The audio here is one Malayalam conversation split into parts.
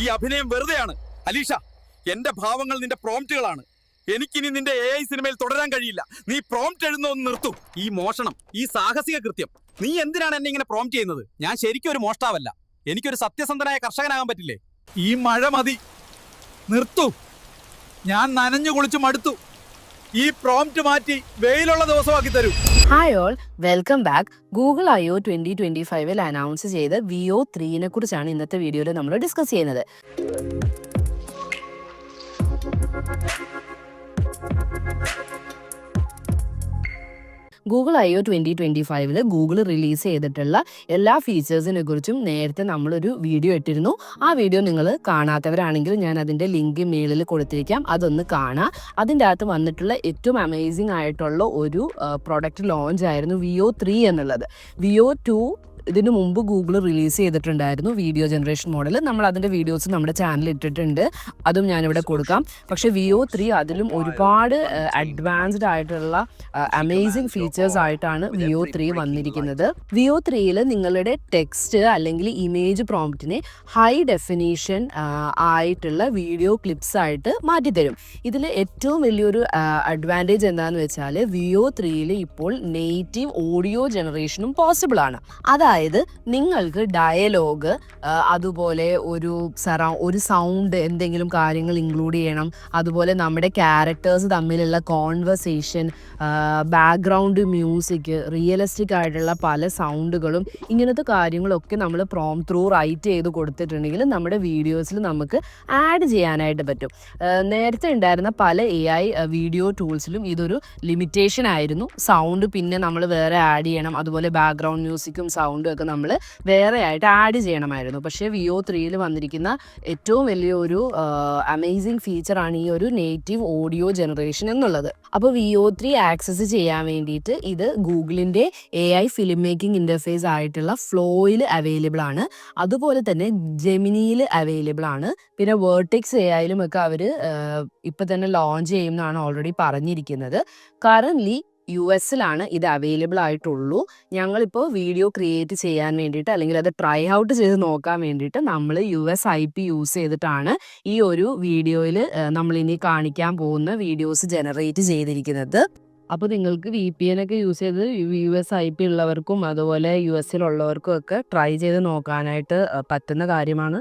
ഈ അഭിനയം വെറുതെയാണ്. അലീഷ എന്റെ ഭാവങ്ങൾ നിന്റെ പ്രോംപ്റ്റുകളാണ് എനിക്കിനി നിന്റെ എ ഐ സിനിമയിൽ തുടരാൻ കഴിയില്ല. നീ പ്രോംപ്റ്റ് എഴുതുന്ന ഒന്ന് നിർത്തു. ഈ മോഷണം ഈ സാഹസിക കൃത്യം നീ എന്തിനാണ് എന്നെ ഇങ്ങനെ പ്രോംപ്റ്റ് ചെയ്യുന്നത്? ഞാൻ ശരിക്കും ഒരു മോഷ്ടാവല്ല. എനിക്കൊരു സത്യസന്ധനായ കർഷകനാകാൻ പറ്റില്ലേ? ഈ മഴ മതി. നിർത്തു. ഞാൻ നനഞ്ഞു കുളിച്ച് മടുത്തു. ഈ പ്രോംപ്റ്റ് മാറ്റി വെയിലുള്ള ദിവസമാക്കി തരൂ. Hi all welcome back Google I O twenty twenty ഫൈവിൽ അനൗൺസ് ചെയ്ത വി ഒ ത്രീനെ കുറിച്ചാണ് ഇന്നത്തെ വീഡിയോയിൽ നമ്മൾ ഡിസ്കസ് ചെയ്യുന്നത്. Google I O twenty twenty ഫൈവിൽ ഗൂഗിൾ റിലീസ് ചെയ്തിട്ടുള്ള എല്ലാ ഫീച്ചേഴ്സിനെ കുറിച്ചും നേരത്തെ നമ്മളൊരു വീഡിയോ ഇട്ടിരുന്നു. ആ വീഡിയോ നിങ്ങൾ കാണാത്തവരാണെങ്കിൽ ഞാൻ അതിന്റെ ലിങ്ക് മേളിൽ കൊടുത്തിരിക്കാം. അതൊന്ന് കാണാം. അതിന്റെ അകത്ത് വന്നിട്ടുള്ള ഏറ്റവും അമേസിംഗ് ആയിട്ടുള്ള ഒരു പ്രൊഡക്റ്റ് ലോഞ്ച് ആയിരുന്നു വിഒ ത്രീ എന്നുള്ളത്. വിഒ ടു ഇതിനു മുമ്പ് ഗൂഗിൾ റിലീസ് ചെയ്തിട്ടുണ്ടായിരുന്നു വീഡിയോ ജനറേഷൻ മോഡൽ നമ്മൾ അതിന്റെ വീഡിയോസ് നമ്മുടെ ചാനൽ ഇട്ടിട്ടുണ്ട്. അതും ഞാനിവിടെ കൊടുക്കാം. പക്ഷേ വിഒ ത്രീ അതിലും ഒരുപാട് അഡ്വാൻസ്ഡ് ആയിട്ടുള്ള അമേസിംഗ് ഫീച്ചേഴ്സ് ആയിട്ടാണ് വിഒ ത്രീ വന്നിരിക്കുന്നത്. വിഒ ത്രീയിൽ നിങ്ങളുടെ ടെക്സ്റ്റ് അല്ലെങ്കിൽ ഇമേജ് പ്രോംപ്റ്റിനെ ഹൈ ഡെഫിനേഷൻ ആയിട്ടുള്ള വീഡിയോ ക്ലിപ്സ് ആയിട്ട് മാറ്റിത്തരും. ഇതിൽ ഏറ്റവും വലിയൊരു അഡ്വാന്റേജ് എന്താണെന്ന് വെച്ചാൽ വിഒ ത്രീയിൽ ഇപ്പോൾ നെയ്റ്റീവ് ഓഡിയോ ജനറേഷനും പോസിബിൾ ആണ്. അതായത് നിങ്ങൾക്ക് ഡയലോഗ് അതുപോലെ ഒരു സറൗ ഒരു സൗണ്ട് എന്തെങ്കിലും കാര്യങ്ങൾ ഇൻക്ലൂഡ് ചെയ്യണം. അതുപോലെ നമ്മുടെ ക്യാരക്ടേഴ്സ് തമ്മിലുള്ള കോൺവെർസേഷൻ ബാക്ക്ഗ്രൗണ്ട് മ്യൂസിക് റിയലിസ്റ്റിക് ആയിട്ടുള്ള പല സൗണ്ടുകളും ഇങ്ങനത്തെ കാര്യങ്ങളൊക്കെ നമ്മൾ പ്രോം ത്രൂ റൈറ്റ് ചെയ്ത് കൊടുത്തിട്ടുണ്ടെങ്കിൽ നമ്മുടെ വീഡിയോസിൽ നമുക്ക് ആഡ് ചെയ്യാനായിട്ട് പറ്റും. നേരത്തെ ഉണ്ടായിരുന്ന പല എ ഐ വീഡിയോ ടൂൾസിലും ഇതൊരു ലിമിറ്റേഷൻ ആയിരുന്നു. സൗണ്ട് പിന്നെ നമ്മൾ വേറെ ആഡ് ചെയ്യണം. അതുപോലെ ബാക്ക്ഗ്രൗണ്ട് മ്യൂസിക്കും സൗണ്ടും ഒക്കെ നമ്മൾ വേറെ ആയിട്ട് ആഡ് ചെയ്യണമായിരുന്നു. പക്ഷേ വിയോ ത്രീയിൽ വന്നിരിക്കുന്ന ഏറ്റവും വലിയൊരു അമേസിങ് ഫീച്ചറാണ് ഈ ഒരു നേറ്റീവ് ഓഡിയോ ജനറേഷൻ എന്നുള്ളത്. അപ്പോൾ വിയോ ത്രീ ആക്സസ് ചെയ്യാൻ വേണ്ടിയിട്ട് ഇത് ഗൂഗിളിന്റെ A I film making interface ആയിട്ടുള്ള ഫ്ലോയിൽ അവൈലബിൾ ആണ്. അതുപോലെ തന്നെ ജെമിനിയിൽ അവൈലബിൾ ആണ്. പിന്നെ വേർട്ടെക്സ് എ ഐയിലും ഒക്കെ അവർ ഇപ്പം തന്നെ ലോഞ്ച് ചെയ്യുമെന്നാണ് ഓൾറെഡി പറഞ്ഞിരിക്കുന്നത്. കറന്റ്ലി യു എസിലാണ് ഇത് അവൈലബിൾ ആയിട്ടുള്ളൂ. ഞങ്ങളിപ്പോൾ വീഡിയോ ക്രിയേറ്റ് ചെയ്യാൻ വേണ്ടിയിട്ട് അല്ലെങ്കിൽ അത് ട്രൈ ഔട്ട് ചെയ്ത് നോക്കാൻ വേണ്ടിയിട്ട് നമ്മൾ U S I P use ചെയ്തിട്ടാണ് ഈ ഒരു വീഡിയോയിൽ നമ്മളിനി കാണിക്കാൻ പോകുന്ന വീഡിയോസ് ജനറേറ്റ് ചെയ്തിരിക്കുന്നത്. അപ്പോൾ നിങ്ങൾക്ക് വി പി എൻ ഒക്കെ യൂസ് ചെയ്ത് യു എസ് ഐ പി ഉള്ളവർക്കും അതുപോലെ യു എസിലുള്ളവർക്കും ഒക്കെ ട്രൈ ചെയ്ത് നോക്കാനായിട്ട് പറ്റുന്ന കാര്യമാണ്.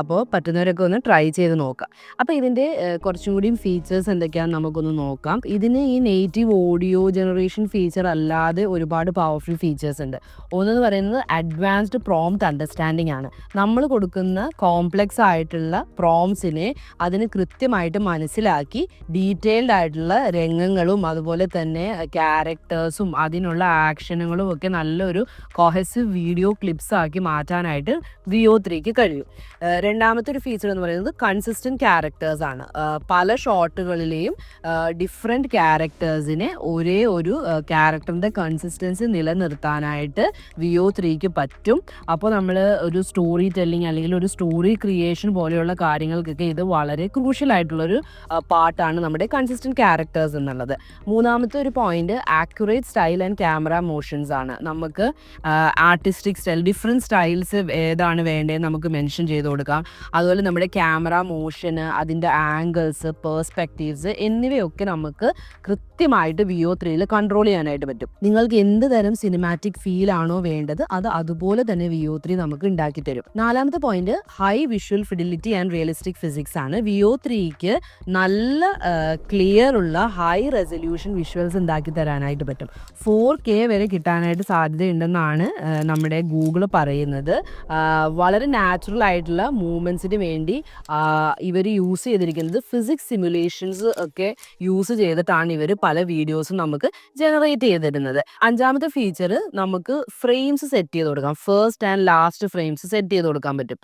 അപ്പോൾ പറ്റുന്നവരൊക്കെ ഒന്ന് ട്രൈ ചെയ്ത് നോക്കാം. അപ്പോൾ ഇതിന്റെ കുറച്ചും കൂടിയും ഫീച്ചേഴ്സ് എന്തൊക്കെയാണെന്ന് നമുക്കൊന്ന് നോക്കാം. ഇതിന് ഈ നേറ്റീവ് ഓഡിയോ ജനറേഷൻ ഫീച്ചർ അല്ലാതെ ഒരുപാട് പവർഫുൾ ഫീച്ചേഴ്സ് ഉണ്ട്. ഒന്നെന്ന് പറയുന്നത് അഡ്വാൻസ്ഡ് പ്രോംപ്റ്റ് അണ്ടർസ്റ്റാൻഡിംഗ് ആണ്. നമ്മൾ കൊടുക്കുന്ന കോംപ്ലക്സ് ആയിട്ടുള്ള പ്രോംസിനെ അതിന് കൃത്യമായിട്ട് മനസ്സിലാക്കി ഡീറ്റെയിൽഡ് ആയിട്ടുള്ള രംഗങ്ങളും അതുപോലെ തന്നെ ക്യാരക്ടേഴ്സും അതിനുള്ള ആക്ഷനുകളും ഒക്കെ നല്ലൊരു കൊഹസീവ് വീഡിയോ ക്ലിപ്സ് ആക്കി മാറ്റാനായിട്ട് വിയോ ത്രീക്ക് കഴിയും. രണ്ടാമത്തെ ഒരു ഫീച്ചർ എന്ന് പറയുന്നത് കൺസിസ്റ്റന്റ് ക്യാരക്ടേഴ്സ് ആണ്. പല ഷോട്ടുകളിലെയും ഡിഫറെന്റ് ക്യാരക്ടേഴ്സിനെ ഒരേ ഒരു ക്യാരക്ടറിന്റെ കൺസിസ്റ്റൻസി നിലനിർത്താനായിട്ട് വിയോ ത്രീക്ക് പറ്റും. അപ്പോൾ നമ്മൾ ഒരു സ്റ്റോറി ടെല്ലിംഗ് അല്ലെങ്കിൽ ഒരു സ്റ്റോറി ക്രിയേഷൻ പോലെയുള്ള കാര്യങ്ങൾക്കൊക്കെ ഇത് വളരെ ക്രൂഷ്യൽ ആയിട്ടുള്ളൊരു പാർട്ടാണ് നമ്മുടെ കൺസിസ്റ്റന്റ് ക്യാരക്ടേഴ്സ് എന്നുള്ളത്. മൂന്നാമത്തെ ഒരു point accurate style and camera motions ആണ്. നമുക്ക് ആർട്ടിസ്റ്റിക് സ്റ്റൈൽ ഡിഫറെന്റ് സ്റ്റൈൽസ് ഏതാണ് വേണ്ടതെന്ന് നമുക്ക് മെൻഷൻ ചെയ്ത് കൊടുക്കാം. അതുപോലെ നമ്മുടെ ക്യാമറ മോഷന് അതിന്റെ ആംഗിൾസ് പേഴ്സ്പെക്റ്റീവ്സ് എന്നിവയൊക്കെ നമുക്ക് കൃത്യമായിട്ട് വിഒ ത്രീയിൽ കൺട്രോൾ ചെയ്യാനായിട്ട് പറ്റും. നിങ്ങൾക്ക് എന്ത് തരം സിനിമാറ്റിക് ഫീൽ ആണോ വേണ്ടത് അത് അതുപോലെ തന്നെ വിഒ ത്രീ നമുക്ക് ഉണ്ടാക്കി തരും. നാലാമത്തെ point high visual fidelity and realistic physics ആണ്. വിഒ ത്രീക്ക് നല്ല ക്ലിയർ ഉള്ള ഹൈ റെസൊല്യൂഷൻ വിഷ്വൽസ് ഉണ്ടാക്കി തരാനായിട്ട് പറ്റും. ഫോർ കെ വരെ കിട്ടാനായിട്ട് സാധ്യതയുണ്ടെന്നാണ് നമ്മുടെ ഗൂഗിൾ പറയുന്നത്. വളരെ നാച്ചുറൽ ആയിട്ടുള്ള മൂവ്മെന്റ്സിന് വേണ്ടി ഇവർ യൂസ് ചെയ്തിരിക്കുന്നത് ഫിസിക്സ് സിമുലേഷൻസ് ഒക്കെ യൂസ് ചെയ്തിട്ടാണ് ഇവർ പല വീഡിയോസും നമുക്ക് ജനറേറ്റ് ചെയ്തിരുന്നത്. അഞ്ചാമത്തെ ഫീച്ചർ നമുക്ക് ഫ്രെയിംസ് സെറ്റ് ചെയ്ത് കൊടുക്കാം. First and last frames set ചെയ്ത് കൊടുക്കാൻ പറ്റും.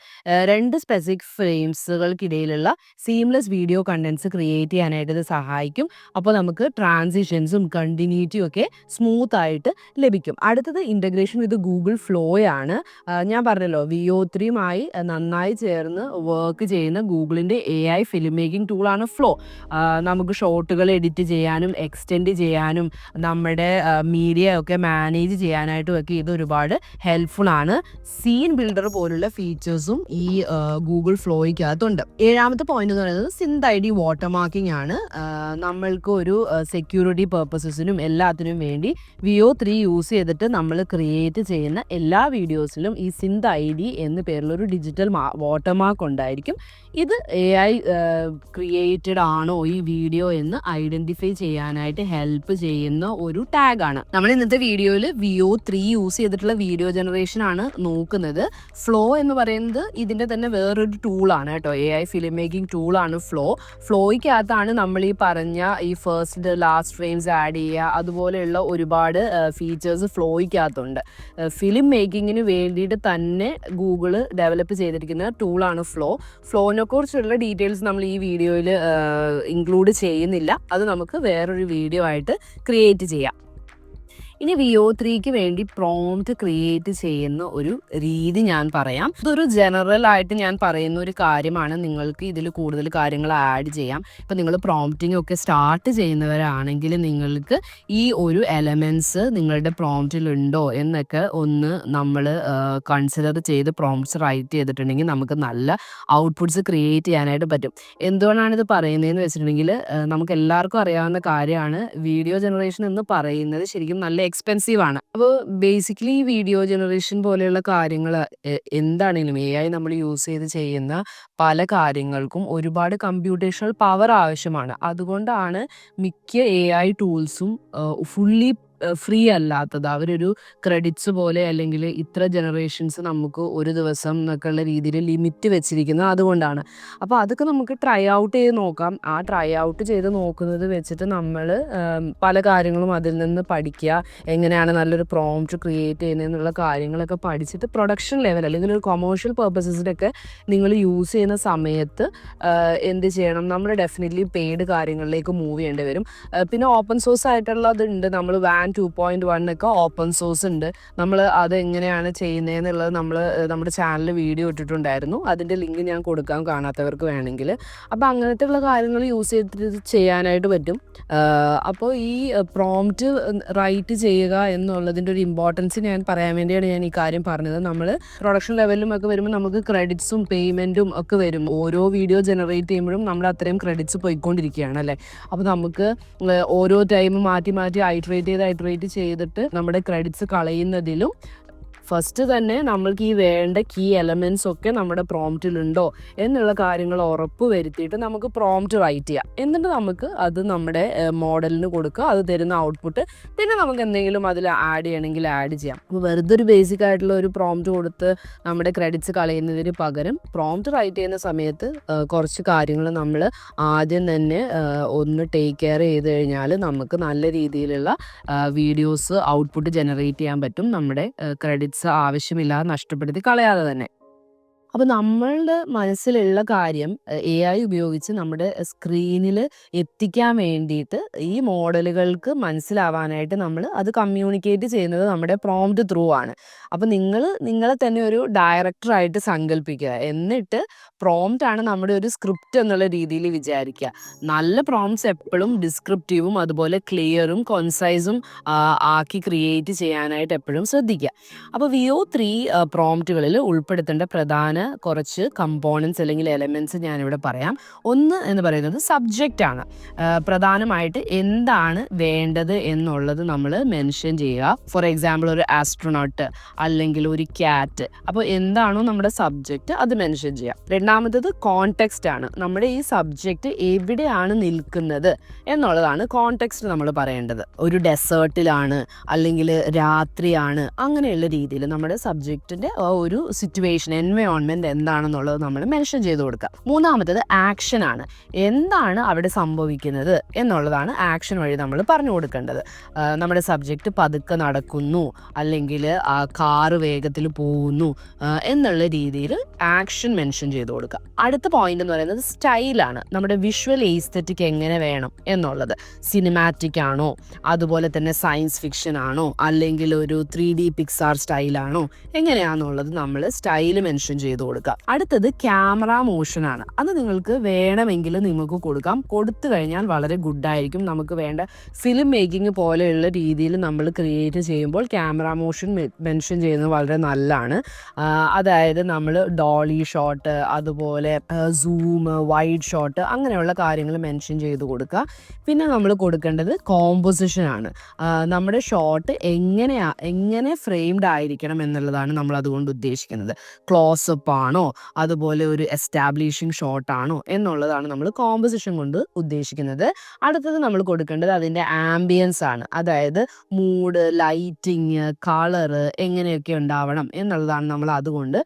രണ്ട് സ്പെസിഫിക് ഫ്രെയിംസുകൾക്കിടയിലുള്ള സീംലെസ് വീഡിയോ കണ്ടൻസ് ക്രിയേറ്റ് ചെയ്യാനായിട്ട് ഇത് സഹായിക്കും. അപ്പോൾ നമുക്ക് ട്രാൻസിഷൻസും കണ്ടിന്യൂറ്റിയും ഒക്കെ സ്മൂത്ത് ആയിട്ട് ലഭിക്കും. അടുത്തത് ഇന്റഗ്രേഷൻ വിത്ത് ഗൂഗിൾ ഫ്ലോ ആണ്. ഞാൻ പറഞ്ഞല്ലോ വിഒ ത്രീയുമായി നന്നായി ചേർന്ന് വർക്ക് ചെയ്യുന്ന ഗൂഗിളിന്റെ എ ഐ ഫിലിം മേക്കിംഗ് ടൂളാണ് ഫ്ലോ. നമുക്ക് ഷോട്ടുകൾ എഡിറ്റ് ചെയ്യാനും എക്സ്റ്റെൻഡ് ചെയ്യാനും നമ്മുടെ മീഡിയ ഒക്കെ മാനേജ് ചെയ്യാനായിട്ടും ഒക്കെ ഇത് ഒരുപാട് ഹെൽപ്ഫുൾ ആണ്. സീൻ ബിൽഡർ പോലുള്ള ഫീച്ചേഴ്സും ഈ ഗൂഗിൾ ഫ്ലോയ്ക്കകത്തുണ്ട് ഏഴാമത്തെ പോയിന്റ് എന്ന് പറയുന്നത് synth I D watermarking ആണ് നമ്മൾക്ക് ഒരു സെക്യൂരിറ്റി പർപ്പസസിനും എല്ലാത്തിനും വേണ്ടി വിയോ ത്രീ യൂസ് ചെയ്തിട്ട് നമ്മൾ ക്രിയേറ്റ് ചെയ്യുന്ന എല്ലാ വീഡിയോസിലും ഈ സിന്ത് ഐ ഡി എന്ന പേരിലൊരു ഡിജിറ്റൽ വാട്ടർ മാർക്ക് ഉണ്ടായിരിക്കും. ഇത് എ ഐ ക്രിയേറ്റഡ് ആണോ ഈ വീഡിയോ എന്ന് ഐഡന്റിഫൈ ചെയ്യാനായിട്ട് ഹെൽപ്പ് ചെയ്യുന്ന ഒരു ടാഗ് ആണ്. നമ്മൾ ഇന്നത്തെ വീഡിയോയിൽ വിഒ ത്രീ യൂസ് ചെയ്തിട്ടുള്ള വീഡിയോ ജനറേഷൻ ആണ് നോക്കുന്നത്. ഫ്ലോ എന്ന് പറയുന്നത് ഇതിന്റെ തന്നെ വേറൊരു ടൂളാണ് കേട്ടോ. എ ഐ ഫിലിം മേക്കിംഗ് ടൂളാണ് ഫ്ലോ ഫ്ലോയ്ക്കകത്താണ് നമ്മൾ ഈ പറഞ്ഞ ഈ ഫസ്റ്റ് ലാസ്റ്റ് ഫ്രെയിംസ് ആഡ് ചെയ്യുക അതുപോലെയുള്ള ഒരുപാട് ഫീച്ചേഴ്സ് ഫ്ലോയ്ക്കകത്തുണ്ട് ഫിലിം മേക്കിങ്ങിന് വേണ്ടിയിട്ട് തന്നെ ഗൂഗിൾ ഡെവലപ്പ് ചെയ്തിരിക്കുന്ന ടൂളാണ് ഫ്ലോ ഫ്ലോനെ കുറിച്ചുള്ള ഡീറ്റെയിൽസ് നമ്മൾ ഈ വീഡിയോയിൽ ഇൻക്ലൂഡ് ചെയ്യുന്നില്ല. അത് നമുക്ക് വേറൊരു വീഡിയോ ആയിട്ട് ക്രിയേറ്റ് ചെയ്യാം. ഇനി വി ഒ ത്രീക്ക് വേണ്ടി പ്രോംപ്റ്റ് ക്രിയേറ്റ് ചെയ്യുന്ന ഒരു രീതി ഞാൻ പറയാം. ഇതൊരു ജനറൽ ആയിട്ട് ഞാൻ പറയുന്ന ഒരു കാര്യമാണ്. നിങ്ങൾക്ക് ഇതിൽ കൂടുതൽ കാര്യങ്ങൾ ആഡ് ചെയ്യാം. ഇപ്പം നിങ്ങൾ പ്രോംപ്റ്റിംഗ് ഒക്കെ സ്റ്റാർട്ട് ചെയ്യുന്നവരാണെങ്കിൽ നിങ്ങൾക്ക് ഈ ഒരു എലമെന്റ്സ് നിങ്ങളുടെ പ്രോംപ്റ്റിലുണ്ടോ എന്നൊക്കെ ഒന്ന് നമ്മൾ കൺസിഡർ ചെയ്ത് പ്രോംപ്റ്റ്സ് റൈറ്റ് ചെയ്തിട്ടുണ്ടെങ്കിൽ നമുക്ക് നല്ല ഔട്ട്പുട്ട്സ് ക്രിയേറ്റ് ചെയ്യാനായിട്ട് പറ്റും. എന്തുകൊണ്ടാണ് ഇത് പറയുന്നതെന്ന് വെച്ചിട്ടുണ്ടെങ്കിൽ നമുക്ക് എല്ലാവർക്കും അറിയാവുന്ന കാര്യമാണ്. വീഡിയോ ജനറേഷൻ എന്ന് പറയുന്നത് ശരിക്കും നല്ല എക്സ്പെൻസീവ് ആണ്. അപ്പോൾ ബേസിക്കലി ഈ വീഡിയോ ജനറേഷൻ പോലെയുള്ള കാര്യങ്ങൾ എന്താണെങ്കിലും എ ഐ നമ്മൾ യൂസ് ചെയ്ത് ചെയ്യുന്ന പല കാര്യങ്ങൾക്കും ഒരുപാട് കമ്പ്യൂട്ടേഷണൽ പവർ ആവശ്യമാണ്. അതുകൊണ്ടാണ് മിക്ക എ ഐ ടൂൾസും ഫുള്ളി ഫ്രീ അല്ലാത്തത്. അവരൊരു ക്രെഡിറ്റ്സ് പോലെ അല്ലെങ്കിൽ ഇത്ര ജനറേഷൻസ് നമുക്ക് ഒരു ദിവസം എന്നൊക്കെ ഉള്ള രീതിയിൽ ലിമിറ്റ് വെച്ചിരിക്കുന്നത് അതുകൊണ്ടാണ്. അപ്പോൾ അതൊക്കെ നമുക്ക് ട്രൈ ഔട്ട് ചെയ്ത് നോക്കാം. ആ ട്രൈ ഔട്ട് ചെയ്ത് നോക്കുന്നത് വെച്ചിട്ട് നമ്മൾ പല കാര്യങ്ങളും അതിൽ നിന്ന് പഠിക്കുക. എങ്ങനെയാണ് നല്ലൊരു പ്രോംപ്റ്റ് ക്രിയേറ്റ് ചെയ്യുന്നതെന്നുള്ള കാര്യങ്ങളൊക്കെ പഠിച്ചിട്ട് പ്രൊഡക്ഷൻ ലെവൽ അല്ലെങ്കിൽ ഒരു കൊമേഴ്ഷ്യൽ പർപ്പസസിനൊക്കെ നിങ്ങൾ യൂസ് ചെയ്യുന്ന സമയത്ത് എന്ത് ചെയ്യണം? നമ്മൾ ഡെഫിനറ്റ്ലി പെയ്ഡ് കാര്യങ്ങളിലേക്ക് മൂവ് ചെയ്യേണ്ടി വരും. പിന്നെ ഓപ്പൺ സോഴ്സ് ആയിട്ടുള്ളതുണ്ട് നമ്മൾ വാൻ ടു പോയിന്റ് വൺ ഒക്കെ ഓപ്പൺ സോഴ്സ് ഉണ്ട്. നമ്മൾ അത് എങ്ങനെയാണ് ചെയ്യുന്നതെന്നുള്ളത് നമ്മൾ നമ്മുടെ ചാനലിൽ വീഡിയോ ഇട്ടിട്ടുണ്ടായിരുന്നു. അതിന്റെ ലിങ്ക് ഞാൻ കൊടുക്കാം കാണാത്തവർക്ക് വേണമെങ്കിൽ. അപ്പോൾ അങ്ങനത്തെ ഉള്ള കാര്യങ്ങൾ യൂസ് ചെയ്തിട്ട് ചെയ്യാനായിട്ട് പറ്റും. അപ്പോൾ ഈ പ്രോംപ്റ്റ് റൈറ്റ് ചെയ്യുക എന്നുള്ളതിന്റെ ഒരു ഇമ്പോർട്ടൻസ് ഞാൻ പറയാൻ വേണ്ടിയാണ് ഞാൻ ഈ കാര്യം പറഞ്ഞത്. നമ്മൾ പ്രൊഡക്ഷൻ ലെവലിലും ഒക്കെ വരുമ്പോൾ നമുക്ക് ക്രെഡിറ്റ്സും പേയ്മെന്റും ഒക്കെ വരും. ഓരോ വീഡിയോ ജനറേറ്റ് ചെയ്യുമ്പോഴും നമ്മൾ അത്രയും ക്രെഡിറ്റ്സ് പോയിക്കൊണ്ടിരിക്കുകയാണ് അല്ലേ? അപ്പോൾ നമുക്ക് ഓരോ ടൈം മാറ്റി മാറ്റി ഐട്രേറ്റ് ചെയ്ത് ഐട്രേറ്റ് ചെയ്തിട്ട് നമ്മുടെ ക്രെഡിറ്റ്സ് കളയുന്നതിലും ഫസ്റ്റ് തന്നെ നമ്മൾക്ക് ഈ വേണ്ട കീ എലമെന്റ്സ് ഒക്കെ നമ്മുടെ പ്രോംപ്റ്റിലുണ്ടോ എന്നുള്ള കാര്യങ്ങൾ ഉറപ്പ് വരുത്തിയിട്ട് നമുക്ക് പ്രോംപ്റ്റ് റൈറ്റ് ചെയ്യാം. എന്നിട്ട് നമുക്ക് അത് നമ്മുടെ മോഡലിന് കൊടുക്കുക. അത് തരുന്ന ഔട്ട്പുട്ട് പിന്നെ നമുക്ക് എന്തെങ്കിലും അതിൽ ആഡ് ചെയ്യണമെങ്കിൽ ആഡ് ചെയ്യാം. അപ്പോൾ വെറുതെ ഒരു ബേസിക് ആയിട്ടുള്ള ഒരു പ്രോംപ്റ്റ് കൊടുത്ത് നമ്മുടെ ക്രെഡിറ്റ്സ് കളയുന്നതിന് പകരം പ്രോംപ്റ്റ് റൈറ്റ് ചെയ്യുന്ന സമയത്ത് കുറച്ച് കാര്യങ്ങൾ നമ്മൾ ആദ്യം തന്നെ ഒന്ന് ടേക്ക് കെയർ ചെയ്ത് കഴിഞ്ഞാൽ നമുക്ക് നല്ല രീതിയിലുള്ള വീഡിയോസ് ഔട്ട്പുട്ട് ജനറേറ്റ് ചെയ്യാൻ പറ്റും. നമ്മുടെ ക്രെഡിറ്റ്സ് ആവശ്യമില്ലാതെ നഷ്ടപ്പെടുത്തി കളയാതെ തന്നെ. അപ്പോൾ നമ്മളുടെ മനസ്സിലുള്ള കാര്യം എ ഐ ഉപയോഗിച്ച് നമ്മുടെ സ്ക്രീനിൽ എത്തിക്കാൻ വേണ്ടിയിട്ട് ഈ മോഡലുകൾക്ക് മനസ്സിലാവാനായിട്ട് നമ്മൾ അത് കമ്മ്യൂണിക്കേറ്റ് ചെയ്യുന്നത് നമ്മുടെ പ്രോംപ്റ്റ് ത്രൂ ആണ്. അപ്പോൾ നിങ്ങൾ നിങ്ങളെ തന്നെ ഒരു ഡയറക്ടറായിട്ട് സങ്കല്പിക്കുക എന്നിട്ട് പ്രോംപ്റ്റ് ആണ് നമ്മുടെ ഒരു സ്ക്രിപ്റ്റ് എന്നുള്ള രീതിയിൽ വിചാരിക്കുക. നല്ല പ്രോംപ്റ്റ്സ് എപ്പോഴും ഡിസ്ക്രിപ്റ്റീവും അതുപോലെ ക്ലിയറും കോൺസൈസും ആക്കി ക്രിയേറ്റ് ചെയ്യാനായിട്ട് എപ്പോഴും ശ്രദ്ധിക്കുക. അപ്പോൾ വിഒ ത്രീ പ്രോംപ്റ്റുകളിൽ ഉൾപ്പെടുത്തേണ്ട പ്രധാന കുറച്ച് കമ്പോണൻസ് അല്ലെങ്കിൽ എലമെന്റ്സ് ഞാനിവിടെ പറയാം. ഒന്ന് എന്ന് പറയുന്നത് സബ്ജക്റ്റ് ആണ്. പ്രധാനമായിട്ട് എന്താണ് വേണ്ടത് എന്നുള്ളത് നമ്മൾ മെൻഷൻ ചെയ്യുക. ഫോർ എക്സാമ്പിൾ ഒരു ആസ്ട്രോനോട്ട് അല്ലെങ്കിൽ ഒരു ക്യാറ്റ് അപ്പോൾ എന്താണോ നമ്മുടെ സബ്ജക്റ്റ് അത് മെൻഷൻ ചെയ്യാം രണ്ടാമത്തത് കോണ്ടെക്സ്റ്റ് ആണ്. നമ്മുടെ ഈ സബ്ജക്റ്റ് എവിടെയാണ് നിൽക്കുന്നത് എന്നുള്ളതാണ് കോണ്ടെക്സ്റ്റ് നമ്മൾ പറയേണ്ടത്. ഒരു ഡെസേർട്ടിലാണ് അല്ലെങ്കിൽ രാത്രിയാണ് അങ്ങനെയുള്ള രീതിയിൽ നമ്മുടെ സബ്ജക്റ്റിന്റെ ഒരു സിറ്റുവേഷൻ എൻവയോൺമെന്റ് എന്താണെന്നുള്ളത് നമ്മൾ മെൻഷൻ ചെയ്ത് കൊടുക്കുക മൂന്നാമത്തത് ആക്ഷൻ ആണ്. എന്താണ് അവിടെ സംഭവിക്കുന്നത് എന്നുള്ളതാണ് ആക്ഷൻ വഴി നമ്മൾ പറഞ്ഞു കൊടുക്കേണ്ടത്. നമ്മുടെ സബ്ജക്റ്റ് പതുക്കെ നടക്കുന്നു അല്ലെങ്കിൽ ആ കാറ് വേഗത്തിൽ പോകുന്നു എന്നുള്ള രീതിയിൽ ആക്ഷൻ മെൻഷൻ ചെയ്ത് കൊടുക്കുക അടുത്ത പോയിന്റ് എന്ന് പറയുന്നത് സ്റ്റൈലാണ് നമ്മുടെ വിഷ്വൽ എസ്തെറ്റിക് എങ്ങനെ വേണം എന്നുള്ളത്. സിനിമാറ്റിക് ആണോ? അതുപോലെ തന്നെ സയൻസ് ഫിക്ഷൻ ആണോ? അല്ലെങ്കിൽ ഒരു ത്രീ ഡി പിക്സാർ സ്റ്റൈലാണോ എങ്ങനെയാണെന്നുള്ളത് നമ്മൾ സ്റ്റൈൽ മെൻഷൻ ചെയ്ത് ചെയ്ത് കൊടുക്കുക. അടുത്തത് ക്യാമറ മോഷൻ ആണ് അത് നിങ്ങൾക്ക് വേണമെങ്കിൽ നിങ്ങൾക്ക് കൊടുക്കാം. കൊടുത്തു കഴിഞ്ഞാൽ വളരെ ഗുഡായിരിക്കും നമുക്ക് വേണ്ട ഫിലിം മേക്കിംഗ് പോലെയുള്ള രീതിയിൽ നമ്മൾ ക്രിയേറ്റ് ചെയ്യുമ്പോൾ ക്യാമറ മോഷൻ മെൻഷൻ ചെയ്യുന്നത് വളരെ നല്ലതാണ്. അതായത് നമ്മൾ ഡോളി ഷോട്ട് അതുപോലെ സൂം വൈഡ് ഷോട്ട് അങ്ങനെയുള്ള കാര്യങ്ങൾ മെൻഷൻ ചെയ്ത് കൊടുക്കുക. പിന്നെ നമ്മൾ കൊടുക്കേണ്ടത് കോമ്പോസിഷനാണ് നമ്മുടെ ഷോട്ട് എങ്ങനെയാ എങ്ങനെ ഫ്രെയിംഡ് ആയിരിക്കണം എന്നുള്ളതാണ് നമ്മൾ അതുകൊണ്ട് ഉദ്ദേശിക്കുന്നത്. ക്ലോസപ്പ് ആണോ? അതുപോലെ ഒരു എസ്റ്റാബ്ലിഷിംഗ് ഷോട്ട് ആണോ? എന്നുള്ളതാണ് നമ്മൾ കോമ്പസിഷൻ കൊണ്ട് ഉദ്ദേശിക്കുന്നത്. അടുത്തത് നമ്മൾ കൊടുക്കേണ്ടത് അതിന്റെ ആംബിയൻസ് ആണ്. അതായത് മൂഡ് ലൈറ്റിങ് കളറ് എങ്ങനെയൊക്കെ ഉണ്ടാവണം എന്നുള്ളതാണ് നമ്മൾ അതുകൊണ്ട്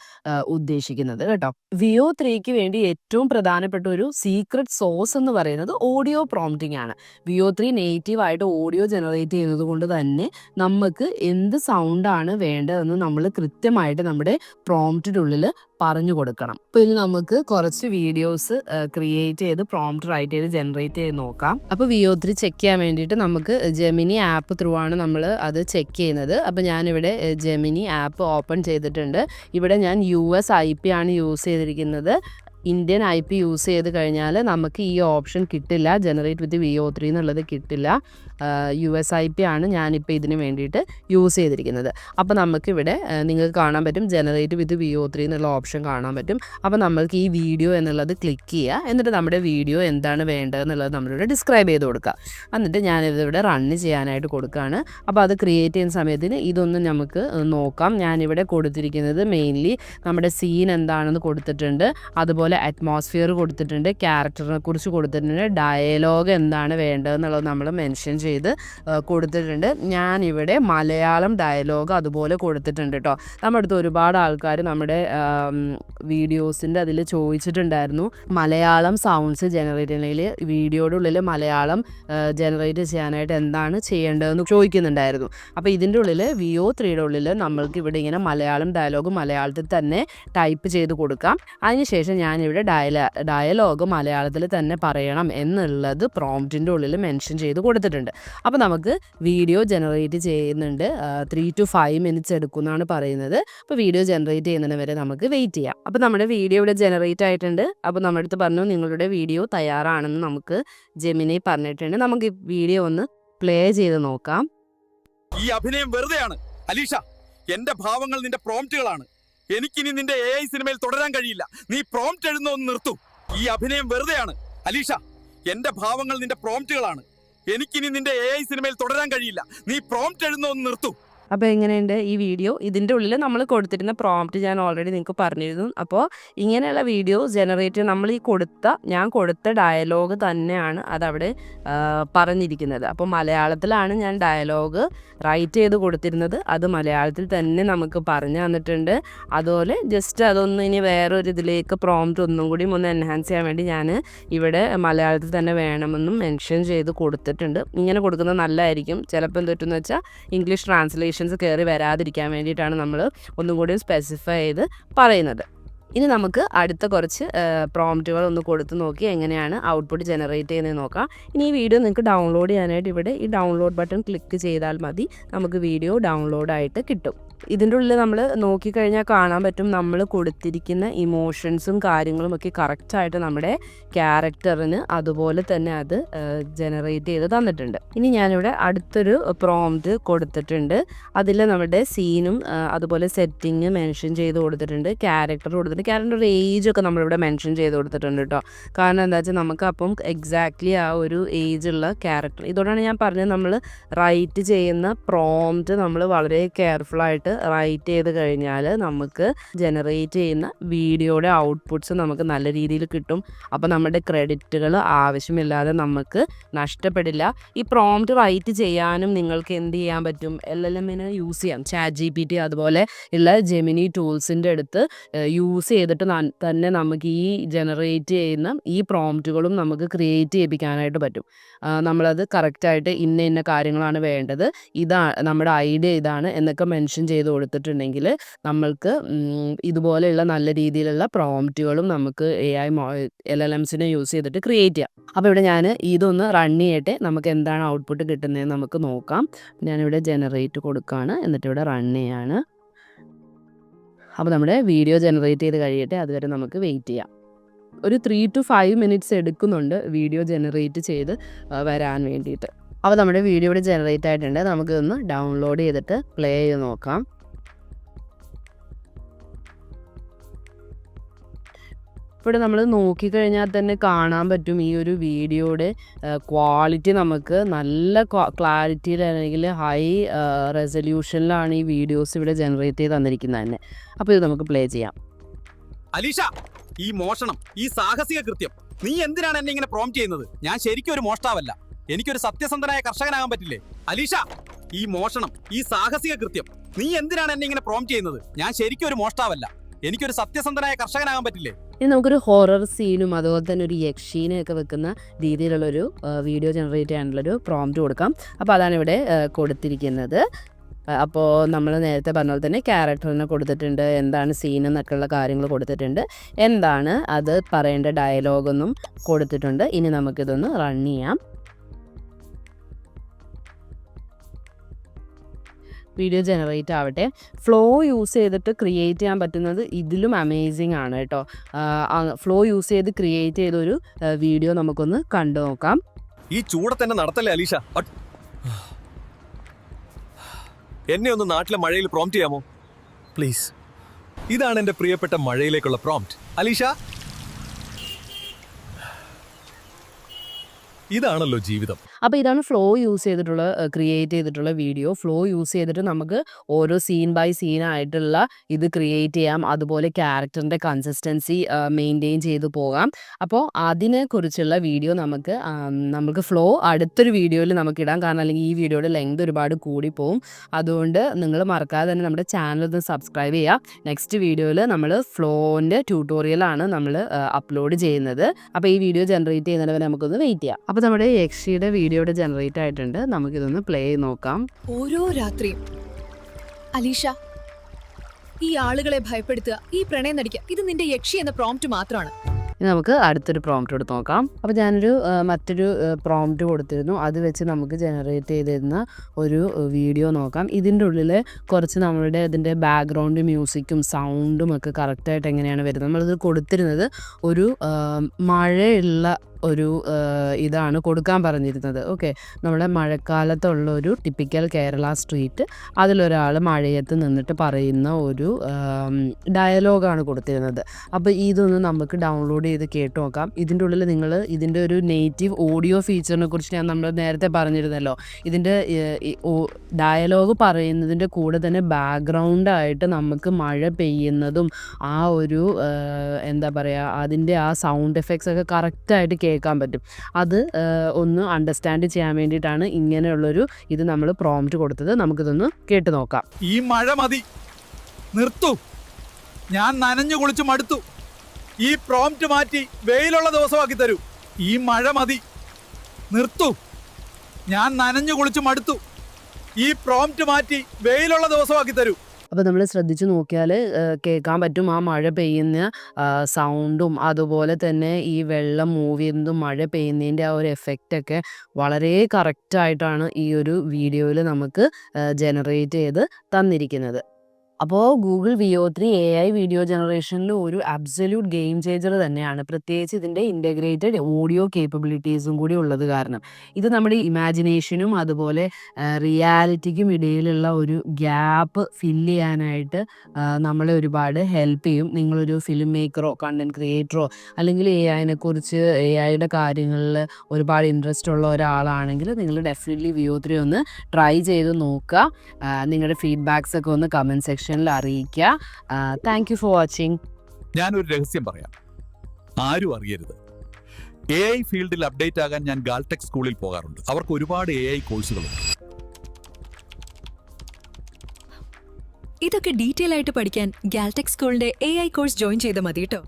ഉദ്ദേശിക്കുന്നത് കേട്ടോ. വിയോ ത്രീക്ക് വേണ്ടി ഏറ്റവും പ്രധാനപ്പെട്ട ഒരു സീക്രട്ട് സോഴ്സ് എന്ന് പറയുന്നത് ഓഡിയോ പ്രോംപ്റ്റിംഗ് ആണ്. വിയോ ത്രീ നേറ്റീവ് ആയിട്ട് ഓഡിയോ ജനറേറ്റ് ചെയ്യുന്നത് കൊണ്ട് തന്നെ നമുക്ക് എന്ത് സൗണ്ടാണ് വേണ്ടതെന്ന് നമ്മൾ കൃത്യമായിട്ട് നമ്മുടെ പ്രോംപ്റ്റിനുള്ളിൽ പറഞ്ഞു കൊടുക്കണം. അപ്പൊ ഇനി നമുക്ക് കുറച്ച് വീഡിയോസ് ക്രിയേറ്റ് ചെയ്ത് പ്രോംപ്റ്റ് റൈറ്റ് ചെയ്ത് ജനറേറ്റ് ചെയ്ത് നോക്കാം. അപ്പൊ വിയോ ത്രീ ചെക്ക് ചെയ്യാൻ വേണ്ടിയിട്ട് നമുക്ക് ജെമിനി ആപ്പ് ത്രൂ ആണ് നമ്മൾ അത് ചെക്ക് ചെയ്യുന്നത്. അപ്പോൾ ഞാനിവിടെ ജെമിനി ആപ്പ് ഓപ്പൺ ചെയ്തിട്ടുണ്ട്. ഇവിടെ ഞാൻ യു എസ് ഐ പി ആണ് യൂസ് ചെയ്തിരിക്കുന്നത്. ഇന്ത്യൻ ഐ പി യൂസ് ചെയ്ത് കഴിഞ്ഞാൽ നമുക്ക് ഈ ഓപ്ഷൻ കിട്ടില്ല. Generate with Veo three എന്നുള്ളത് കിട്ടില്ല. യു എസ് ഐ പി ആണ് ഞാനിപ്പോൾ ഇതിന് വേണ്ടിയിട്ട് യൂസ് ചെയ്തിരിക്കുന്നത്. അപ്പോൾ നമുക്കിവിടെ നിങ്ങൾക്ക് കാണാൻ പറ്റും. Generate with Veo three എന്നുള്ള ഓപ്ഷൻ കാണാൻ പറ്റും. അപ്പോൾ നമ്മൾക്ക് ഈ വീഡിയോ എന്നുള്ളത് ക്ലിക്ക് ചെയ്യുക എന്നിട്ട് നമ്മുടെ വീഡിയോ എന്താണ് വേണ്ടതെന്നുള്ളത് നമ്മളിവിടെ ഡിസ്ക്രൈബ് ചെയ്ത് കൊടുക്കുക എന്നിട്ട് ഞാനിതിവിടെ റണ്ണ് ചെയ്യാനായിട്ട് കൊടുക്കുകയാണ് അപ്പോൾ അത് ക്രിയേറ്റ് ചെയ്യുന്ന സമയത്തിന് ഇതൊന്നും നമുക്ക് നോക്കാം. ഞാനിവിടെ കൊടുത്തിരിക്കുന്നത് മെയിൻലി നമ്മുടെ സീൻ എന്താണെന്ന് കൊടുത്തിട്ടുണ്ട്. അതുപോലെ അറ്റ്മോസ്ഫിയർ കൊടുത്തിട്ടുണ്ട് ക്യാരക്ടറിനെ കുറിച്ച് കൊടുത്തിട്ടുണ്ട് ഡയലോഗ് എന്താണ് വേണ്ടതെന്നുള്ളത് നമ്മൾ മെൻഷൻ ചെയ്ത് കൊടുത്തിട്ടുണ്ട്. ഞാനിവിടെ മലയാളം ഡയലോഗ് അതുപോലെ കൊടുത്തിട്ടുണ്ട് കേട്ടോ നമ്മുടെ അടുത്ത് ഒരുപാട് ആൾക്കാർ നമ്മുടെ വീഡിയോസിന്റെ അതിൽ ചോദിച്ചിട്ടുണ്ടായിരുന്നു മലയാളം സൗണ്ട്സ് ജനറേറ്റ് ചെയ്യണമെങ്കിൽ വീഡിയോയുടെ ഉള്ളിൽ മലയാളം ജനറേറ്റ് ചെയ്യാനായിട്ട് എന്താണ് ചെയ്യേണ്ടതെന്ന് ചോദിക്കുന്നുണ്ടായിരുന്നു. അപ്പോൾ ഇതിന്റെ ഉള്ളിൽ വി ഒ ത്രീയുടെ ഉള്ളിൽ നമ്മൾക്ക് ഇവിടെ ഇങ്ങനെ മലയാളം ഡയലോഗ് മലയാളത്തിൽ തന്നെ ടൈപ്പ് ചെയ്ത് കൊടുക്കാം. അതിനുശേഷം ഞാനിവിടെ ഡയല ഡയലോഗ് മലയാളത്തിൽ തന്നെ പറയണം എന്നുള്ളത് പ്രോംപ്റ്റിന്റെ ഉള്ളിൽ മെൻഷൻ ചെയ്ത് കൊടുത്തിട്ടുണ്ട്. അപ്പോൾ നമുക്ക് വീഡിയോ ജനറേറ്റ് ചെയ്യുന്നുണ്ട്. ത്രീ ടു ഫൈവ് മിനിറ്റ്സ് എടുക്കുമെന്നാണ് പറയുന്നത്. അപ്പോൾ വീഡിയോ ജനറേറ്റ് ചെയ്യുന്നതിന് വരെ നമുക്ക് വെയിറ്റ് ചെയ്യാം. അപ്പോൾ നമ്മുടെ വീഡിയോ ഇവിടെ ജനറേറ്റ് ആയിട്ടുണ്ട്. അപ്പോൾ നമ്മുടെ അടുത്ത് പറഞ്ഞു നിങ്ങളുടെ വീഡിയോ തയ്യാറാണെന്ന് നമുക്ക് ജെമിനി പറഞ്ഞിട്ടുണ്ട്. നമുക്ക് വീഡിയോ ഒന്ന് പ്ലേ ചെയ്ത് നോക്കാം. ഈ അഭിനയം വെറുതെയാണ്. അലീഷ എന്റെ ഭാവങ്ങൾ നിന്റെ പ്രോംപ്റ്റുകളാണ് എനിക്കിനി നിന്റെ എ ഐ സിനിമയിൽ തുടരാൻ കഴിയില്ല. നീ പ്രോംപ്റ്റ് എഴുതുന്ന ഒന്ന് നിർത്തൂ. ഈ അഭിനയം വെറുതെയാണ്. അലീഷ എന്റെ ഭാവങ്ങൾ നിന്റെ പ്രോംപ്റ്റുകളാണ് എനിക്കിനി നിന്റെ എ ഐ സിനിമയിൽ തുടരാൻ കഴിയില്ല. നീ പ്രോംപ്റ്റ് എഴുതുന്ന ഒന്ന് നിർത്തൂ. അപ്പോൾ എങ്ങനെയുണ്ട് ഈ വീഡിയോ? ഇതിന്റെ ഉള്ളിൽ നമ്മൾ കൊടുത്തിരുന്ന പ്രോംപ്റ്റ് ഞാൻ ഓൾറെഡി നിങ്ങൾക്ക് പറഞ്ഞിരുന്നു. അപ്പോൾ ഇങ്ങനെയുള്ള വീഡിയോ ജനറേറ്റ് നമ്മൾ ഈ കൊടുത്ത ഞാൻ കൊടുത്ത ഡയലോഗ് തന്നെയാണ് അതവിടെ പറഞ്ഞിരിക്കുന്നത്. അപ്പോൾ മലയാളത്തിലാണ് ഞാൻ ഡയലോഗ് റൈറ്റ് ചെയ്ത് കൊടുത്തിരുന്നത്. അത് മലയാളത്തിൽ തന്നെ നമുക്ക് പറഞ്ഞു തന്നിട്ടുണ്ട്. അതുപോലെ ജസ്റ്റ് അതൊന്ന് ഇനി വേറൊരു ഇതിലേക്ക് പ്രോംപ്റ്റ് ഒന്നും കൂടി ഒന്ന് എൻഹാൻസ് ചെയ്യാൻ വേണ്ടി ഞാൻ ഇവിടെ മലയാളത്തിൽ തന്നെ വേണമെന്നും മെൻഷൻ ചെയ്ത് കൊടുത്തിട്ടുണ്ട്. ഇങ്ങനെ കൊടുക്കുന്നത് നല്ലതായിരിക്കും. ചിലപ്പോൾ എന്ത് പറ്റുമെന്ന് വെച്ചാൽ ഇംഗ്ലീഷ് ട്രാൻസ്ലേഷൻസ് കയറി വരാതിരിക്കാൻ വേണ്ടിയിട്ടാണ് നമ്മൾ ഒന്നും കൂടി സ്പെസിഫൈ ചെയ്ത് പറയുന്നത്. ഇനി നമുക്ക് അടുത്ത കുറച്ച് പ്രോംപ്റ്റുകൾ ഒന്ന് കൊടുത്ത് നോക്കി എങ്ങനെയാണ് ഔട്ട്പുട്ട് ജനറേറ്റ് ചെയ്യുന്നത് നോക്കാം. ഇനി ഈ വീഡിയോ നിങ്ങൾക്ക് ഡൗൺലോഡ് ചെയ്യാനായിട്ട് ഇവിടെ ഈ ഡൗൺലോഡ് ബട്ടൺ ക്ലിക്ക് ചെയ്താൽ മതി. നമുക്ക് വീഡിയോ ഡൗൺലോഡായിട്ട് കിട്ടും. ഇതിന്റെ ഉള്ളിൽ നമ്മൾ നോക്കിക്കഴിഞ്ഞാൽ കാണാൻ പറ്റും നമ്മൾ കൊടുത്തിരിക്കുന്ന ഇമോഷൻസും കാര്യങ്ങളും ഒക്കെ കറക്റ്റായിട്ട് നമ്മുടെ ക്യാരക്ടറിന് അതുപോലെ തന്നെ അത് ജനറേറ്റ് ചെയ്ത് തന്നിട്ടുണ്ട്. ഇനി ഞാനിവിടെ അടുത്തൊരു പ്രോംപ്റ്റ് കൊടുത്തിട്ടുണ്ട്. അതിൽ നമ്മുടെ സീനും അതുപോലെ സെറ്റിങ് മെൻഷൻ ചെയ്ത് കൊടുത്തിട്ടുണ്ട്. ക്യാരക്ടർ കൊടുത്തിട്ടുണ്ട്. ക്യാരക്ടർ ഏജ് ഒക്കെ നമ്മളിവിടെ മെൻഷൻ ചെയ്ത് കൊടുത്തിട്ടുണ്ട് കേട്ടോ. കാരണം എന്താ വെച്ചാൽ നമുക്ക് അപ്പം എക്സാക്ട്ലി ആ ഒരു ഏജ് ഉള്ള ക്യാരക്ടർ ഇതോടാണ് ഞാൻ പറഞ്ഞത് നമ്മൾ റൈറ്റ് ചെയ്യുന്ന പ്രോംപ്റ്റ് നമ്മൾ വളരെ കെയർഫുൾ റൈറ്റ് ചെയ്ത് കഴിഞ്ഞാൽ നമുക്ക് ജനറേറ്റ് ചെയ്യുന്ന വീഡിയോയുടെ ഔട്ട്പുട്ട്സ് നമുക്ക് നല്ല രീതിയിൽ കിട്ടും. അപ്പോൾ നമ്മുടെ ക്രെഡിറ്റുകൾ ആവശ്യമില്ലാതെ നമുക്ക് നഷ്ടപ്പെടില്ല. ഈ പ്രോംപ്റ്റ് റൈറ്റ് ചെയ്യാനും നിങ്ങൾക്ക് എന്ത് ചെയ്യാൻ പറ്റും? എൽ എൽ എമ്മിന് യൂസ് ചെയ്യാം. ചാറ്റ് ജി പി ടി അതുപോലെ ഉള്ള ജെമിനി ടൂൾസിന്റെ അടുത്ത് യൂസ് ചെയ്തിട്ട് തന്നെ നമുക്ക് ഈ ജനറേറ്റ് ചെയ്യുന്ന ഈ പ്രോംപ്റ്റുകളും നമുക്ക് ക്രിയേറ്റ് ചെയ്യിപ്പിക്കാനായിട്ട് പറ്റും. നമ്മളത് കറക്റ്റായിട്ട് ഇന്ന ഇന്ന കാര്യങ്ങളാണ് വേണ്ടത്. ഇതാ നമ്മുടെ ഐഡിയ ഇതാണ് എന്നൊക്കെ മെൻഷൻ ചെയ്ത് കൊടുത്തിട്ടുണ്ടെങ്കിൽ നമ്മൾക്ക് ഇതുപോലെയുള്ള നല്ല രീതിയിലുള്ള പ്രോംപ്റ്റുകളും നമുക്ക് എ ഐ എൽ എൽ എംസിനെ യൂസ് ചെയ്തിട്ട് ക്രിയേറ്റ് ചെയ്യാം. അപ്പോൾ ഇവിടെ ഞാൻ ഇതൊന്ന് റൺ ചെയ്യട്ടെ നമുക്ക് എന്താണ് ഔട്ട്പുട്ട് കിട്ടുന്നതെന്ന് നമുക്ക് നോക്കാം. ഞാനിവിടെ ജനറേറ്റ് കൊടുക്കുകയാണ് എന്നിട്ട് ഇവിടെ റൺ ചെയ്യാണ്. അപ്പോൾ നമ്മുടെ വീഡിയോ ജനറേറ്റ് ചെയ്ത് കഴിയട്ടെ അതുവരെ നമുക്ക് വെയിറ്റ് ചെയ്യാം. ഒരു ത്രീ ടു ഫൈവ് മിനിറ്റ്സ് എടുക്കുന്നുണ്ട് വീഡിയോ ജനറേറ്റ് ചെയ്ത് വരാൻ വേണ്ടിയിട്ട്. അപ്പോൾ നമ്മുടെ വീഡിയോ ഇവിടെ ജനറേറ്റ് ആയിട്ടുണ്ട്. നമുക്കിതൊന്ന് ഡൗൺലോഡ് ചെയ്തിട്ട് പ്ലേ ചെയ്ത് നോക്കാം. ഇവിടെ നമ്മൾ നോക്കിക്കഴിഞ്ഞാൽ തന്നെ കാണാൻ പറ്റും ഈ ഒരു വീഡിയോയുടെ ക്വാളിറ്റി നമുക്ക് നല്ല ക്ലാരിറ്റിയിൽ അല്ലെങ്കിൽ ഹൈ റെസൊല്യൂഷനിലാണ് ഈ വീഡിയോസ് ഇവിടെ ജനറേറ്റ് ചെയ്ത് തന്നിരിക്കുന്നത് തന്നെ. അപ്പോൾ ഇത് നമുക്ക് പ്ലേ ചെയ്യാം. അലീഷ ഈ മോഷണം ഈ സാഹസിക കൃത്യം നീ എന്തിനാണ് എന്നെ ഇങ്ങനെ പ്രോം ചെയ്യുന്നത്? ഞാൻ ശരിക്കും ഒരു മോഷ്ടാവല്ല. എനിക്കൊരു സത്യസന്ധനായ കർഷകനാകാൻ പറ്റില്ലേ? അലീഷ ഈ മോഷണം ഈ സാഹസിക കൃത്യം നീ എന്തിനാണ് എന്നെ ഇങ്ങനെ പ്രോം ചെയ്യുന്നത്? ഞാൻ ശരിക്കും ഒരു മോഷ്ടാവല്ല. എനിക്കൊരു സത്യസന്ധനായ കർഷകനാകാൻ പറ്റില്ലേ? ഇനി നമുക്കൊരു ഹൊറർ സീനും അതുപോലെ തന്നെ ഒരു യക്ഷീനെയൊക്കെ വെക്കുന്ന രീതിയിലുള്ളൊരു വീഡിയോ ജനറേറ്റ് ചെയ്യാനുള്ളൊരു പ്രോംപ്റ്റ് കൊടുക്കാം. അപ്പോൾ അതാണ് ഇവിടെ കൊടുത്തിരിക്കുന്നത്. അപ്പോൾ നമ്മൾ നേരത്തെ പറഞ്ഞ പോലെ തന്നെ ക്യാരക്ടറിനെ കൊടുത്തിട്ടുണ്ട് എന്താണ് സീൻ എന്നൊക്കെയുള്ള കാര്യങ്ങൾ കൊടുത്തിട്ടുണ്ട്. എന്താണ് അത് പറയേണ്ട ഡയലോഗൊന്നും കൊടുത്തിട്ടുണ്ട്. ഇനി നമുക്കിതൊന്ന് റൺ ചെയ്യാം. വീഡിയോ ജനറേറ്റ് ആവട്ടെ. ഫ്ലോ യൂസ് ചെയ്തിട്ട് ക്രിയേറ്റ് ചെയ്യാൻ പറ്റുന്നത് ഇതിലും അമേസിങ് ആണ് കേട്ടോ. ഫ്ലോ യൂസ് ചെയ്ത് ക്രിയേറ്റ് ചെയ്തൊരു വീഡിയോ നമുക്കൊന്ന് കണ്ടു നോക്കാം. ഈ ചൂടെ തന്നെ നടത്തല്ലേ അലീഷ? എന്നെ ഒന്ന് നാട്ടിലെ മഴയിൽ പ്രോംപ്റ്റ് ചെയ്യാമോ? പ്ലീസ് ഇതാണ് എന്റെ പ്രിയപ്പെട്ട മഴയിലേക്കുള്ള പ്രോംപ്റ്റ് അലീഷ? ഇതാണല്ലോ ജീവിതം. അപ്പോൾ ഇതാണ് ഫ്ലോ യൂസ് ചെയ്തിട്ടുള്ള ക്രിയേറ്റ് ചെയ്തിട്ടുള്ള വീഡിയോ ഫ്ലോ യൂസ് ചെയ്തിട്ട് നമുക്ക് ഓരോ സീൻ ബൈ സീൻ ആയിട്ടുള്ള ഇത് ക്രിയേറ്റ് ചെയ്യാം. അതുപോലെ ക്യാരക്ടറിന്റെ കൺസിസ്റ്റൻസി മെയിന്റെയിൻ ചെയ്ത് പോകാം. അപ്പോൾ അതിനെക്കുറിച്ചുള്ള വീഡിയോ നമുക്ക് നമുക്ക് ഫ്ലോ അടുത്തൊരു വീഡിയോയിൽ നമുക്ക് ഇടാം. കാരണം അല്ലെങ്കിൽ ഈ വീഡിയോയുടെ ലെങ്ത് ഒരുപാട് കൂടിപ്പോവും അതുകൊണ്ട് നിങ്ങൾ മറക്കാതെ തന്നെ നമ്മുടെ ചാനൽ ഒന്ന് സബ്സ്ക്രൈബ് ചെയ്യുക നെക്സ്റ്റ് വീഡിയോയിൽ നമ്മൾ ഫ്ലോന്റെ ട്യൂട്ടോറിയലാണ് നമ്മൾ അപ്ലോഡ് ചെയ്യുന്നത്. അപ്പോൾ ഈ വീഡിയോ ജനറേറ്റ് ചെയ്യുന്നതിന് നമുക്കൊന്ന് വെയിറ്റ് ചെയ്യാം. അപ്പോൾ നമ്മുടെ യക്ഷിയുടെ വീഡിയോയുടെ ജനറേറ്റ് ആയിട്ടുണ്ട്. നമുക്കിതൊന്ന് പ്ലേ ചെയ്ത് നോക്കാം. ഓരോ രാത്രിയും. അലീഷ ഈ ആളുകളെ ഭയപ്പെടുത്തുക ഈ പ്രണയം നടിക്കുക ഇത് നിന്റെ യക്ഷി എന്ന പ്രോംപ്റ്റ് മാത്രമാണ്. ഇനി നമുക്ക് അടുത്തൊരു പ്രോംപ്റ്റ് എടുത്ത് നോക്കാം. അപ്പോൾ ഞാനൊരു മറ്റൊരു പ്രോംപ്റ്റ് കൊടുത്തിരുന്നു. അത് വെച്ച് നമുക്ക് ജനറേറ്റ് ചെയ്തിരുന്ന ഒരു വീഡിയോ നോക്കാം. ഇതിന്റെ ഉള്ളിൽ കുറച്ച് നമ്മളുടെ ഇതിന്റെ ബാക്ക്ഗ്രൗണ്ട് മ്യൂസിക്കും സൗണ്ടും ഒക്കെ കറക്റ്റായിട്ട് എങ്ങനെയാണ് വരുന്നത്? നമ്മളിത് കൊടുത്തിരുന്നത് ഒരു മഴയുള്ള ഒരു ഇതാണ് കൊടുക്കാൻ പറഞ്ഞിരുന്നത്. ഓക്കെ. നമ്മുടെ മഴക്കാലത്തുള്ള ഒരു ടിപ്പിക്കൽ കേരള സ്ട്രീറ്റ് അതിലൊരാൾ മഴയത്ത് നിന്നിട്ട് പറയുന്ന ഒരു ഡയലോഗാണ് കൊടുത്തിരുന്നത്. അപ്പോൾ ഇതൊന്ന് നമുക്ക് ഡൗൺലോഡ് ചെയ്ത് കേട്ട് നോക്കാം. ഇതിന്റെ ഉള്ളിൽ നിങ്ങൾ ഇതിന്റെ ഒരു നേറ്റീവ് ഓഡിയോ ഫീച്ചറിനെ കുറിച്ച് ഞാൻ നമ്മൾ നേരത്തെ പറഞ്ഞിരുന്നല്ലോ. ഇതിന്റെ ഡയലോഗ് പറയുന്നതിന്റെ കൂടെ തന്നെ ബാക്ക്ഗ്രൗണ്ടായിട്ട് നമുക്ക് മഴ പെയ്യുന്നതും ആ ഒരു എന്താ പറയുക അതിന്റെ ആ സൗണ്ട് എഫക്ട്സ് ഒക്കെ കറക്റ്റായിട്ട് കേൾക്കാൻ പറ്റും. അത് ഒന്ന് അണ്ടർസ്റ്റാൻഡ് ചെയ്യാൻ വേണ്ടിയിട്ടാണ് ഇങ്ങനെയുള്ളൊരു ഇത് നമ്മൾ പ്രോംപ്റ്റ് കൊടുത്തത്. നമുക്കിതൊന്ന് കേട്ട് നോക്കാം. ഈ മഴ മതി. നിർത്തു. ഞാൻ നനഞ്ഞു കുളിച്ച് മടുത്തു. ഈ പ്രോംപ്റ്റ് മാറ്റി വെയിലുള്ള ദിവസമാക്കി തരൂ. ഈ മഴ മതി. നിർത്തു. ഞാൻ നനഞ്ഞു കുളിച്ച് മടുത്തു. ഈ പ്രോംപ്റ്റ് മാറ്റി വെയിലുള്ള ദിവസമാക്കി തരൂ. അപ്പോൾ നമ്മൾ ശ്രദ്ധിച്ച് നോക്കിയാൽ കേൾക്കാൻ പറ്റും. ആ മഴ പെയ്യുന്ന സൗണ്ടും അതുപോലെ തന്നെ ഈ വെള്ളം മൂവ് ചെയ്യുന്നതും മഴ പെയ്യുന്നതിന്റെ ആ ഒരു എഫക്റ്റൊക്കെ വളരെ കറക്റ്റായിട്ടാണ് ഈ ഒരു വീഡിയോയിൽ നമുക്ക് ജനറേറ്റ് ചെയ്ത് തന്നിരിക്കുന്നത്. അപ്പോൾ Google Veo three A I video ജനറേഷനിൽ ഒരു അബ്സല്യൂട്ട് ഗെയിം ചേഞ്ചർ തന്നെയാണ്. പ്രത്യേകിച്ച് ഇതിന്റെ ഇന്റഗ്രേറ്റഡ് ഓഡിയോ കേപ്പബിലിറ്റീസും കൂടി ഉള്ളത് കാരണം. ഇത് നമ്മുടെ ഇമാജിനേഷനും അതുപോലെ റിയാലിറ്റിക്കും ഇടയിലുള്ള ഒരു ഗ്യാപ്പ് ഫില്ല് ചെയ്യാനായിട്ട് നമ്മളെ ഒരുപാട് ഹെൽപ്പ് ചെയ്യും. നിങ്ങളൊരു ഫിലിം മേക്കറോ കണ്ടന്റ് ക്രിയേറ്ററോ അല്ലെങ്കിൽ എ ഐനെ കുറിച്ച് എ ഐയുടെ കാര്യങ്ങളിൽ ഒരുപാട് ഇൻട്രസ്റ്റ് ഉള്ള ഒരാളാണെങ്കിൽ നിങ്ങൾ ഡെഫിനറ്റ്ലി വിയോ ത്രീ ഒന്ന് ട്രൈ ചെയ്ത് നോക്കുക. നിങ്ങളുടെ ഫീഡ്ബാക്സ് ഒക്കെ ഒന്ന് കമന്റ് സെക്ഷനിൽ അറിയിക്കുക. താങ്ക് യു ഫോർ വാച്ചിങ് ഞാനൊരു രഹസ്യം പറയാം. ആരും അറിയരുത്. എ ഐ ഫീൽഡിൽ അപ്ഡേറ്റ് ആകാൻ ഞാൻ ഗാൽടെക് സ്കൂളിൽ പോകാറുണ്ട്. അവർക്ക് ഒരുപാട് എ ഐ കോഴ്സുകളുണ്ട് ഇതൊക്കെ ഡീറ്റെയിൽ ആയിട്ട് പഠിക്കാൻ ഗാൽടെക് സ്കൂളിന്റെ എ ഐ കോഴ്സ് ജോയിൻ ചെയ്താൽ മതി കേട്ടോ